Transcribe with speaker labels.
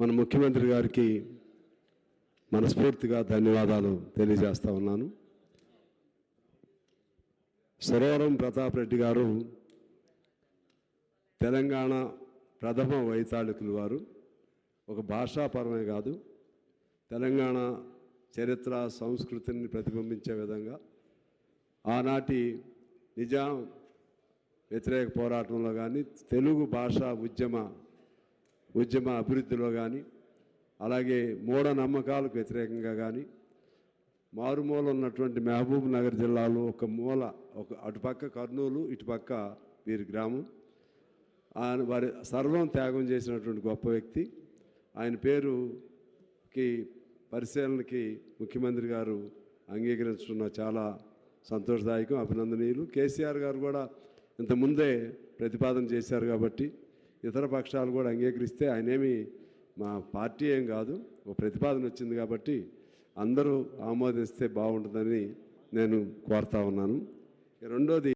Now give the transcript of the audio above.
Speaker 1: మన ముఖ్యమంత్రి గారికి మనస్ఫూర్తిగా ధన్యవాదాలు తెలియజేస్తా ఉన్నాను. సురవరం ప్రతాప్ రెడ్డి గారు తెలంగాణ ప్రథమ వైతాళికులు వారు. ఒక భాషాపరమే కాదు తెలంగాణ చరిత్ర సంస్కృతిని ప్రతిబింబించే విధంగా ఆనాటి నిజాం వ్యతిరేక పోరాటంలో కానీ తెలుగు భాషా ఉద్యమ ఉద్యమ అభివృద్ధిలో కానీ అలాగే మూఢనమ్మకాలకు వ్యతిరేకంగా కానీ మారుమూల ఉన్నటువంటి మహబూబ్ నగర్ జిల్లాలో ఒక మూల ఒక అటుపక్క కర్నూలు ఇటుపక్క వీరి గ్రామం. ఆయన వారి సర్వం త్యాగం చేసినటువంటి గొప్ప వ్యక్తి. ఆయన పేరుకి పరిశీలనకి ముఖ్యమంత్రి గారు అంగీకరించడం చాలా సంతోషదాయకం అభినందనీయులు. కేసీఆర్ గారు కూడా ఇంతకుముందే ప్రతిపాదన చేశారు కాబట్టి ఇతర పక్షాలు కూడా అంగీకరిస్తే ఆయనేమి మా పార్టీ ఏం కాదు ఒక ప్రతిపాదన వచ్చింది కాబట్టి అందరూ ఆమోదిస్తే బాగుంటుందని నేను కోరుతా ఉన్నాను. రెండోది